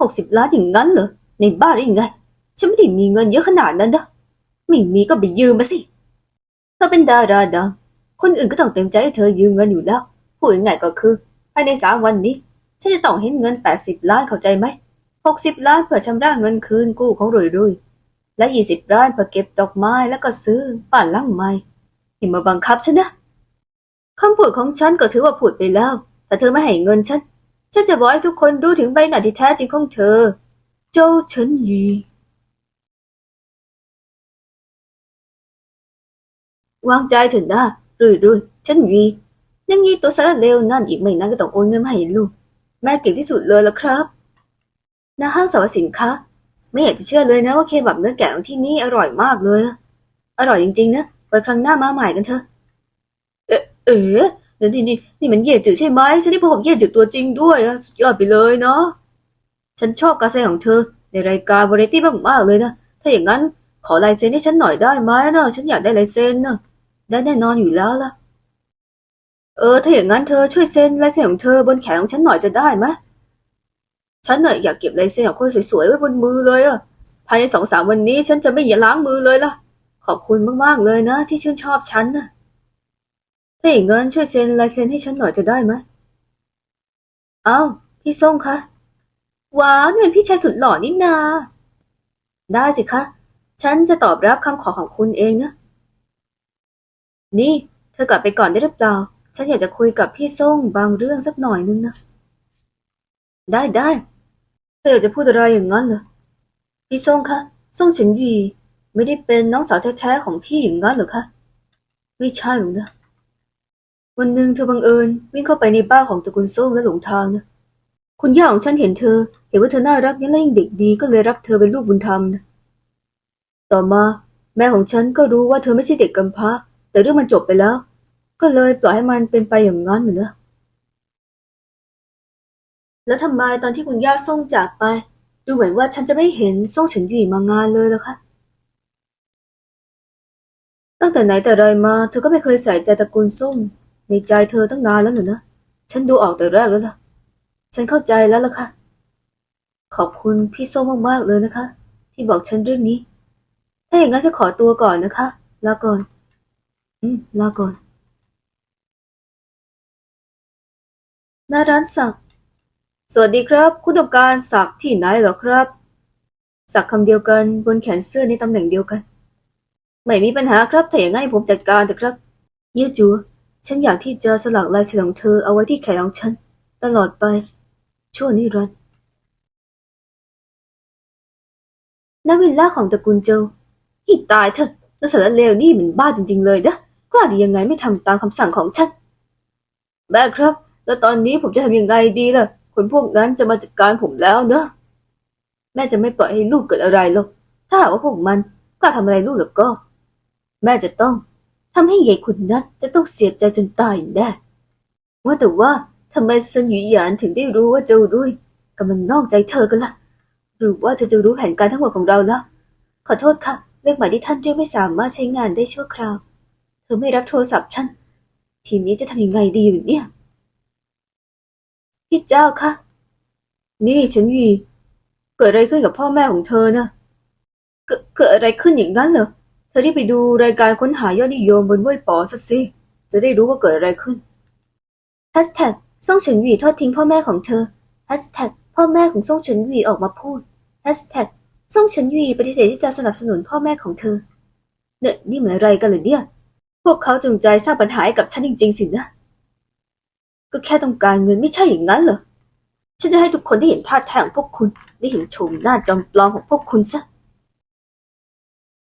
หกสิบล้านอย่างนั้นเหรอ ในบ้านได้ยังไง ฉันไม่ได้มีเงินเยอะขนาดนั้นนะ ไม่มีก็ไปยืมมาสิ เธอเป็นดาราดัง คนอื่นก็ต้องเต็มใจให้เธอยืมเงินอยู่แล้ว พูดง่ายๆก็คือ ภายในสามวันนี้ ฉันจะต้องเห็นเงินแปดสิบล้านเข้าใจไหมหกสิบล้านเพื่อชำระเงินคืนกู้ของรุ่ยและยี่สิบล้านเพื่อเก็บดอกไม้แล้วก็ซื้อบ้านหลังใหม่อย่ามาบังคับฉันนะคำพูดของฉันก็ถือว่าพูดไปแล้ว แต่เธอไม่ให้เงินฉัน ฉันจะบอกให้ทุกคนรู้ถึงใบหน้าที่แท้จริงของเธอ โจวเฉินหยีวางใจเถอะนะรุ่ยรุ่ยๆฉันหยียังยีตัวสารเลวนั่นอีกไม่นานก็ต้องโอนเงินมาให้ลูก แม่เก่งที่สุดเลยละครับน้าห้างสรรพสินค้าไม่อยากจะเชื่อเลยนะว่าเคบับเนื้อแกะของที่นี่อร่อยมากเลย อร่อยจริงๆนะไว้ครั้งหน้ามาใหม่กันเถอะ เอ๊ะ นี่นี่นี่นี่มันเย่จืดใช่ไหมฉันได้พบกับเย่จืดตัวจริงด้วยสุดยอดไปเลยเนาะฉันชอบการแสดงของเธอ ในรายการวาไรตี้มากๆเลยนะถ้าอย่างนั้นขอลายเซ็นให้ฉันหน่อยได้ไหมนะฉันอยากได้ลายเซ็นนะได้แน่นอนอยู่แล้วล่ะเออถ้าอย่างนั้นเธอช่วยเซ็นลายเซ็นของเธอบนแขนของฉันหน่อยจะได้ไหมฉันเน่ยอยากเก็บลายเซ็นของคนสวยๆไว้บนมือเลยอะภายในสองสามวันนี้ฉันจะไม่อย่าล้างมือเลยล่ะ ขอบคุณมากๆเลยนะ ที่ชื่นชอบฉันนะ ถ้าอย่างนั้นช่วยเซ็นลายเซ็นให้ฉันหน่อยจะได้ไหมเอ้า พี่ส่งคะว้าวนี่เป็นพี่ชายสุดหล่อนี่นา ได้สิคะ ฉันจะตอบรับคำขอของคุณเองนะ นี่ เธอกลับไปก่อนได้หรือเปล่า ฉันอยากจะคุยกับพี่ส่งบางเรื่องสักหน่อยนึงนะ ได้ได้เธออยากจะพูดอะไรอย่างนั้นเหรอ พี่ส่งคะส่งฉินหยีไม่ได้เป็นน้องสาวแท้ๆของพี่อย่างนั้นเหรอคะ ไม่ใช่หรอกนะ วันหนึ่งเธอบังเอิญวิ่งเข้าไปในบ้านของตระกูลส่งและหลงทางนะ คุณย่าของฉันเห็นเธอ เห็นว่าเธอน่ารักยังและยังเด็กดีก็เลยรับเธอเป็นลูกบุญธรรมนะ ต่อมา แม่ของฉันก็รู้ว่าเธอไม่ใช่เด็กกำพร้า แต่เรื่องมันจบไปแล้ว ก็เลยปล่อยให้มันเป็นไปอย่างนั้นน่ะนะแล้วทำไมตอนที่คุณย่าส่งจากไป ดูเหมือนว่าฉันจะไม่เห็นส่งเฉินหยี่มางานเลยล่ะคะตั้งแต่ไหนแต่ไรมาเธอก็ไม่เคยใส่ใจตระกูลส่ง ในใจเธอตั้งนานแล้วหรอนะ ฉันดูออกแต่แรกแล้วล่ะ ฉันเข้าใจแล้วล่ะค่ะ ขอบคุณพี่ส้มมากๆเลยนะคะ ที่บอกฉันเรื่องนี้ ถ้าอย่างนั้นจะขอตัวก่อนนะคะ ลาก่อน อืม ลาก่อน หน้าร้านสัก สวัสดีครับ คุณต้องการสักที่ไหนเหรอครับ สักคำเดียวกันบนแขนเสื้อในตำแหน่งเดียวกัน ไม่มีปัญหาครับ ถ้าอย่างนั้นผมจัดการเถอะครับ เย่จัว ฉันอยากที่จะสลักลายเซ็นของเธอเอาไว้ที่แขนของฉัน ตลอดไป ชั่วนิรันดร์ณวิลล่าของตระกูลโจวให้ตายเถอะนักสารเลวนี่เหมันบ้าจริง ๆ เลยนะกล้าดียังไงไม่ทำตามคำสั่งของฉันแม่ครับ แล้วตอนนี้ผมจะทำยังไงดีล่ะ คนพวกนั้นจะมาจัดการผมแล้วเนอะแม่จะไม่ปล่อยให้ลูกเกิดอะไรหรอกถ้าหากว่าพวกมันกล้าทำอะไรลูกแล้วก็ แม่จะต้อง ทำให้ใหญ่คุณนัทจะต้องเสียใจจนตายแน่ ว่าแต่ว่าทำไมซันหยุยหยานถึงได้รู้ว่าเจ้ารุ่ยกำลังนอกใจเธอกันล่ะ หรือว่าเธอจะรู้แผนการทั้งหมดของเราแล้ว ขอโทษค่ะ เลขหมายที่ท่านเรียกไม่สามารถใช้งานได้ชั่วคราว เธอไม่รับโทรศัพท์ฉัน ทีนี้จะทำยังไงดีหรือเนี่ย พี่เจ้าคะ นี่ฉันหยีเกิดอะไรขึ้นกับพ่อแม่ของเธอนะเกิดอะไรขึ้นอย่างนั้นเหรอ ธอได้ไปดูรายการค้นหายอดนิยมบนเว่ยป๋อสักสิ จะได้รู้ว่าเกิดอะไรขึ้นแฮชแท็กซ่งเฉินหวีทอดทิ้งพ่อแม่ของเธอแฮชแท็กพ่อแม่ของซ่งเฉินหวีออกมาพูดแฮชแท็กซ่งเฉินหวีปฏิเสธที่จะสนับสนุนพ่อแม่ของเธอ เนี่ยนี่มันอะไรกันเหรอเนี่ย พวกเขาจงใจสร้างปัญหาให้กับฉันจริงๆสินะ ก็แค่ต้องการเงินไม่ใช่อย่างนั้นเหรอ ฉันจะให้ทุกคนได้เห็นท่าแท้ของพวกคุณ ได้เห็นโฉมหน้าจอมปลอมของพวกคุณซะ